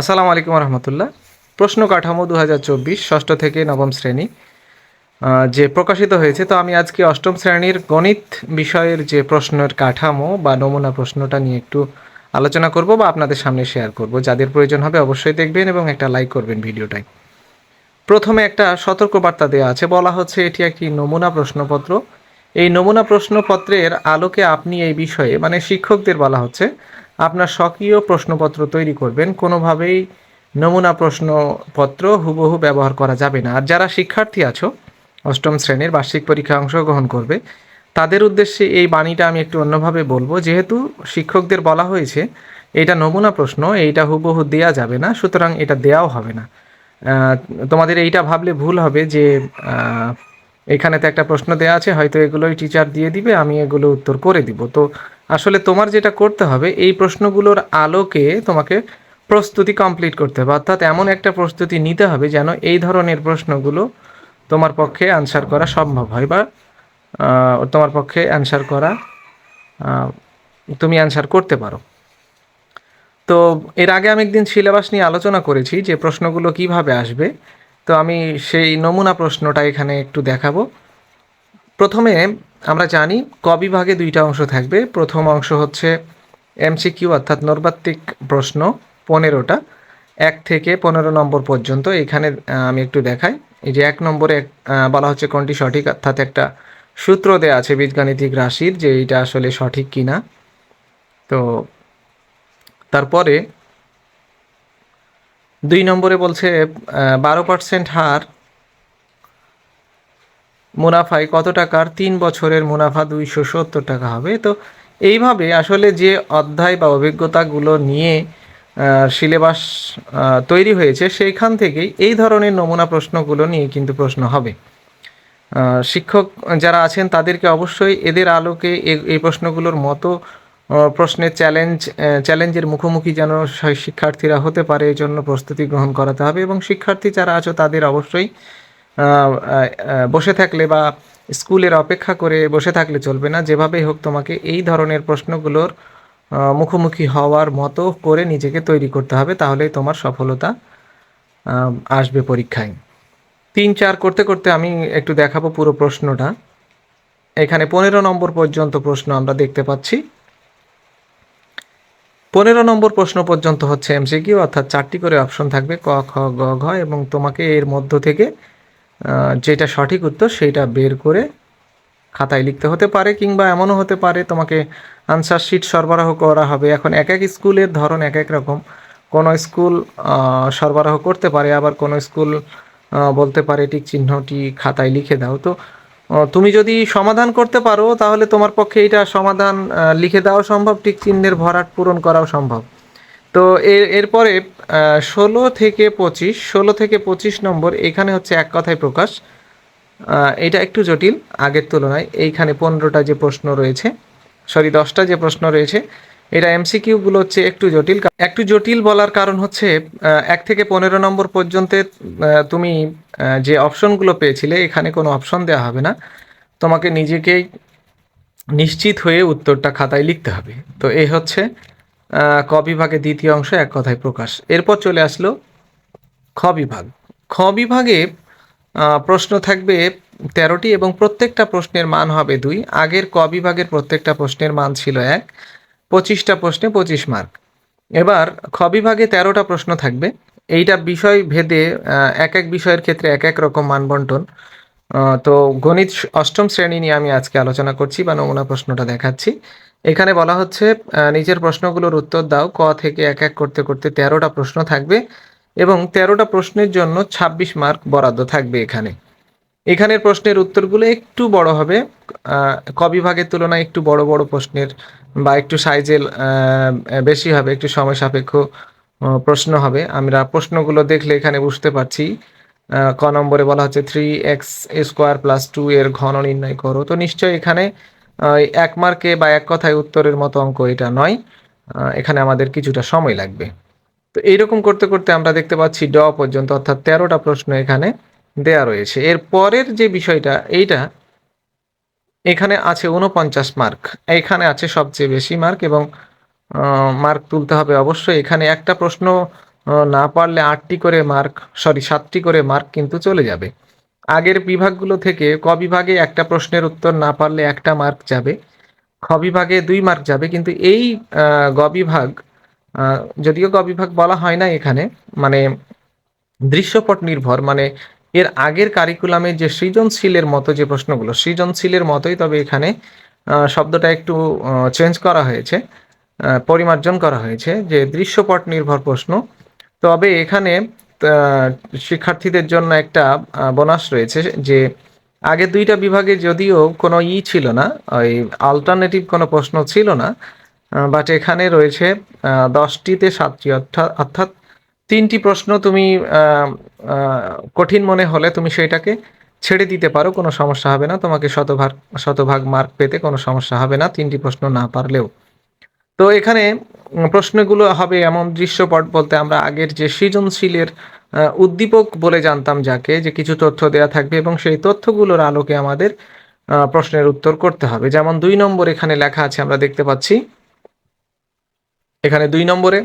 আসসালামু আলাইকুম রহমতুল্লাহ। প্রশ্ন কাঠামো দু হাজার চব্বিশ, ষষ্ঠ থেকে নবম শ্রেণি। যে প্রকাশিত হয়েছে, তো আমি আজকে অষ্টম শ্রেণির গণিত বিষয়ের যে প্রশ্নের কাঠামো বা নমুনা প্রশ্নটা নিয়ে একটু আলোচনা করব বা আপনাদের সামনে শেয়ার করব। যাদের প্রয়োজন হবে অবশ্যই দেখবেন এবং একটা লাইক করবেন ভিডিওটায়। প্রথমে একটা সতর্কবার্তা দেওয়া আছে, বলা হচ্ছে এটি একটি নমুনা প্রশ্নপত্র। এই নমুনা প্রশ্নপত্রের আলোকে আপনি এই বিষয়ে মানে শিক্ষকদের বলা হচ্ছে আপনার স্বকীয় প্রশ্নপত্র তৈরি করবেন। কোনোভাবেই নমুনা প্রশ্নপত্র হুবহু ব্যবহার করা যাবে না। আর যারা শিক্ষার্থী আছো, অষ্টম শ্রেণির বার্ষিক পরীক্ষায় অংশগ্রহণ করবে, তাদের উদ্দেশ্যে এই বাণীটা আমি একটু অন্যভাবে বলব। যেহেতু শিক্ষকদের বলা হয়েছে, এটা নমুনা প্রশ্ন, এইটা হুবহু দেয়া যাবে না, সুতরাং এটা দেয়াও হবে না। তোমাদের এইটা ভাবলে ভুল হবে যে এখানে তো একটা প্রশ্ন দেওয়া আছে, হয়তো এগুলোই টিচার দিয়ে দিবে, আমি এগুলো উত্তর করে দিব। তো আসলে তোমার যেটা করতে হবে, এই প্রশ্নগুলোর আলোকে তোমাকে প্রস্তুতি কমপ্লিট করতে হবে। অর্থাৎ এমন একটা প্রস্তুতি নিতে হবে যেন এই ধরনের প্রশ্নগুলো তোমার পক্ষে আনসার করা সম্ভব হয় বা তোমার পক্ষে অ্যান্সার করা তুমি অ্যান্সার করতে পারো। তো এর আগে আমি একদিন সিলেবাস নিয়ে আলোচনা করেছি যে প্রশ্নগুলো কীভাবে আসবে। তো আমি সেই নমুনা প্রশ্নটা এখানে একটু দেখাবো। প্রথমে আমরা জানি ক বিভাগে দুইটা অংশ থাকবে। প্রথম অংশ হচ্ছে এমসিকিউ অর্থাৎ নৈর্বাত্তিক প্রশ্ন পনেরোটা। এক থেকে পনেরো নম্বর পর্যন্ত, এখানে আমি একটু দেখাই। এই যে এক নম্বরে বলা হচ্ছে কোনটি সঠিক, অর্থাৎ একটা সূত্র দেওয়া আছে বীজগাণিতিক রাশির যে এইটা আসলে সঠিক কিনা। তো, তারপরে দুই নম্বরে বলছে বারো পার্সেন্ট হার মুনাফায় কত টাকার? তিন বছরের মুনাফা দুইশো সত্তর টাকা হবে। তো এইভাবে আসলে যে অধ্যায় বা অভিজ্ঞতাগুলো নিয়ে সিলেবাস তৈরি হয়েছে, সেইখান থেকেই এই ধরনের নমুনা প্রশ্নগুলো নিয়ে কিন্তু প্রশ্ন হবে। শিক্ষক যারা আছেন, তাদেরকে অবশ্যই এদের আলোকে এই প্রশ্নগুলোর মতো প্রশ্নের চ্যালেঞ্জ চ্যালেঞ্জের মুখোমুখি যেন শিক্ষার্থীরা হতে পারে এই জন্য প্রস্তুতি গ্রহণ করাতে হবে। এবং শিক্ষার্থী যারা আছো, তাদের অবশ্যই বসে থাকলে বা স্কুলের অপেক্ষা করে বসে থাকলে চলবে না। যেভাবেই হোক তোমাকে এই ধরনের প্রশ্নগুলোর মুখোমুখি হওয়ার মতো করে নিজেকে তৈরি করতে হবে, তাহলেই তোমার সফলতা আসবে পরীক্ষায়। তিন চার করতে করতে আমি একটু দেখাবো পুরো প্রশ্নটা। এখানে পনেরো নম্বর পর্যন্ত প্রশ্ন আমরা দেখতে পাচ্ছি। পনেরো নম্বর প্রশ্ন পর্যন্ত হচ্ছে এমসিকিউ অর্থাৎ চারটি করে অপশন থাকবে, ক, খ, গ, ঘ, এবং তোমাকে এর মধ্য থেকে যেটা সঠিক উত্তর সেইটা বের করে খাতায় লিখতে হতে পারে কিংবা এমনও হতে পারে তোমাকে আনসার শিট সরবরাহ করা হবে। এখন এক এক স্কুলের ধরন এক এক রকম। কোনো স্কুল সরবরাহ করতে পারে, আবার কোনো স্কুল বলতে পারে টিক চিহ্নটি খাতায় লিখে দাও। তো তুমি যদি সমাধান করতে পারো, তাহলে তোমার পক্ষে এটা সমাধান লিখে দেওয়া সম্ভব টিক চিহ্নের ভরাট পূরণ করাও সম্ভব। তো এর, এরপরে ষোলো থেকে পঁচিশ, ষোলো থেকে পঁচিশ নম্বর, এখানে হচ্ছে এক কথায় প্রকাশ। এটা একটু জটিল, আগের তুলনায়। এইখানে পনেরোটা যে প্রশ্ন রয়েছে, সরি, দশটা যে প্রশ্ন রয়েছে, এটা এমসিকিউগুলো হচ্ছে একটু জটিল। একটু জটিল বলার কারণ হচ্ছে এক থেকে পনেরো নম্বর পর্যন্ত তুমি যে অপশনগুলো পেয়েছিলে, এখানে কোনো অপশন দেওয়া হবে না। তোমাকে নিজেকেই নিশ্চিত হয়ে উত্তরটা খাতায় লিখতে হবে। তো এই হচ্ছে ক বিভাগের দ্বিতীয় অংশ এক কথায় প্রকাশ। এরপর চলে আসলো খ বিভাগ। খ বিভাগে প্রশ্ন থাকবে তেরোটি এবং প্রত্যেকটা প্রশ্নের মান হবে দুই। আগের ক বিভাগের প্রত্যেকটা প্রশ্নের মান ছিল এক। পঁচিশটা প্রশ্নে পঁচিশ মার্ক। এবার খ বিভাগে তেরোটা প্রশ্ন থাকবে। এইটা বিষয় ভেদে এক এক বিষয়ের ক্ষেত্রে এক এক রকম মান বন্টন আহ, তো গণিত অষ্টম শ্রেণি নিয়ে আমি আজকে আলোচনা করছি বা নমুনা প্রশ্নটা দেখাচ্ছি। এখানে বলা হচ্ছে নিচের প্রশ্নগুলোর উত্তর দাও। ক থেকে এক এক করতে করতে তেরোটা প্রশ্ন থাকবে এবং তেরোটা প্রশ্নের জন্য ছাব্বিশ মার্ক বরাদ্দ থাকবে এখানে। এখানের প্রশ্নের উত্তরগুলো একটু বড় হবে ক বিভাগের তুলনায় একটু বড় বড় প্রশ্নের বা একটু সাইজের বেশি হবে, একটু সময় সাপেক্ষ প্রশ্ন হবে। আমরা প্রশ্নগুলো দেখলে এখানে বুঝতে পারছি ক নম্বরে বলা হচ্ছে three X square plus two এর ঘন নির্ণয় করো। তো নিশ্চয়ই এখানে এক মার্কে বা এক কথায় উত্তরের মতো অঙ্ক এটা নয়। এখানে আমাদের কিছুটা সময় লাগবে। তো এইরকম করতে করতে আমরা দেখতে পাচ্ছি ড পর্যন্ত, অর্থাৎ তেরোটা প্রশ্ন এখানে দেয়া রয়েছে। এর পরের যে বিষয়টা, এইটা এখানে আছে উনপঞ্চাশ মার্ক। এখানে আছে সবচেয়ে বেশি মার্ক এবং মার্ক তুলতে হবে অবশ্যই। এখানে একটা প্রশ্ন না পারলে আটটি করে মার্ক, সরি, সাতটি করে মার্ক কিন্তু চলে যাবে। আগের বিভাগগুলো থেকে ক বিভাগে একটা প্রশ্নের উত্তর না পারলে একটা মার্ক যাবে। খ বিভাগে দুই মার্ক যাবে, কিন্তু এই গ বিভাগ যদিও গ বিভাগ বলা হয় না এখানে মানে দৃশ্যপট নির্ভর মানে এর আগের কারিকুলামে যে সৃজনশীলের মতো যে প্রশ্নগুলো, সৃজনশীলের মতোই তবে এখানে শব্দটা একটু চেঞ্জ করা হয়েছে পরিমার্জন করা হয়েছে, যে দৃশ্যপট নির্ভর প্রশ্ন। তবে এখানে শিক্ষার্থীদের জন্য একটা বোনাস রয়েছে যে আগে দুইটা বিভাগে যদিও কোনো ই ছিল না, ওই আলটারনেটিভ কোনো প্রশ্ন ছিল না বাট এখানে রয়েছে দশটিতে সাতটি অর্থাৎ অর্থাৎ তিনটি প্রশ্ন তুমি কঠিন মনে হলে তুমি সেইটাকে ছেড়ে দিতে পারো, কোনো সমস্যা হবে না। তোমাকে শতভাগ শতভাগ মার্ক পেতে কোনো সমস্যা হবে না, তিনটি প্রশ্ন না পারলেও। তো এখানে প্রশ্নগুলো হবে এমন দৃশ্যপট বলতে আমরা আগের যে সৃজনশীলের উদ্দীপক বলে জানতাম যাকে, যে কিছু তথ্য দেয়া থাকবে এবং সেই তথ্যগুলোর আলোকে আমাদের প্রশ্নের উত্তর করতে হবে। যেমন দুই নম্বর এখানে লেখা আছে, আমরা দেখতে পাচ্ছি। এখানে দুই নম্বরে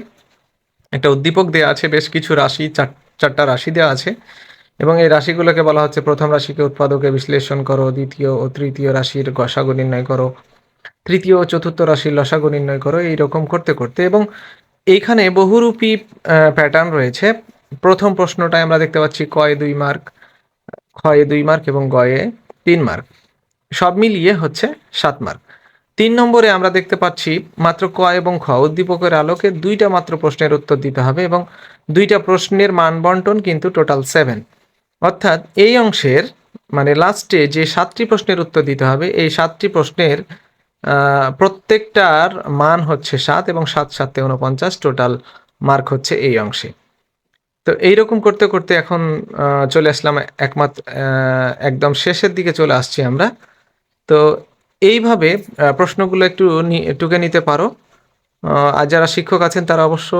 একটা উদ্দীপক দেওয়া আছে, বেশ কিছু রাশি, চার, চারটা রাশি দেওয়া আছে। এবং এই রাশিগুলোকে বলা হচ্ছে প্রথম রাশিকে উৎপাদকে বিশ্লেষণ করো, দ্বিতীয় ও তৃতীয় রাশির গসাগু নির্ণয় করো। তৃতীয় ও চতুর্থ রাশির লসাগু নির্ণয় করো এইরকম করতে করতে। এবং এইখানে বহুরূপী প্যাটার্ন রয়েছে। প্রথম প্রশ্নটায় আমরা দেখতে পাচ্ছি কয়ে দুই মার্ক ক্ষয়ে দুই মার্ক এবং গয়ে তিন মার্ক সব মিলিয়ে হচ্ছে সাত মার্ক তিন নম্বরে আমরা দেখতে পাচ্ছি মাত্র ক এবং খ, উদ্দীপকের আলোকে দুইটা মাত্র প্রশ্নের উত্তর দিতে হবে এবং দুইটা প্রশ্নের মান বন্টন কিন্তু টোটাল সেভেন অর্থাৎ এই অংশের মানে লাস্টে যে সাতটি প্রশ্নের উত্তর দিতে হবে, এই সাতটি প্রশ্নের প্রত্যেকটার মান হচ্ছে সাত এবং সাত সাতে উনপঞ্চাশ টোটাল মার্ক হচ্ছে এই অংশে। তো এইরকম করতে করতে এখন চলে আসলাম একমাত্র একদম শেষের দিকে চলে আসছি আমরা। তো এইভাবে প্রশ্নগুলো একটু টুকে নিতে পারো। আর যারা শিক্ষক আছেন তারা অবশ্য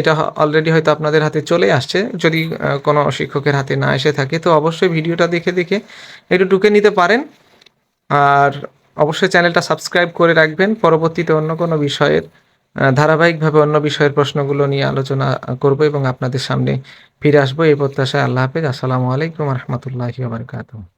এটা অলরেডি হয়তো আপনাদের হাতে চলে আসছে। যদি কোনো শিক্ষকের হাতে না এসে থাকে, তো অবশ্যই ভিডিওটা দেখে দেখে একটু টুকে নিতে পারেন। আর অবশ্যই চ্যানেলটা সাবস্ক্রাইব করে রাখবেন। পরবর্তীতে অন্য কোনো বিষয়ের ধারাবাহিকভাবে অন্য বিষয়ের প্রশ্নগুলো নিয়ে আলোচনা করব এবং আপনাদের সামনে ফিরে আসব। এই প্রত্যাশায় আল্লাহ হাফেজ। আসসালামু আলাইকুম রহমতুল্লাহি বারকাতুহ।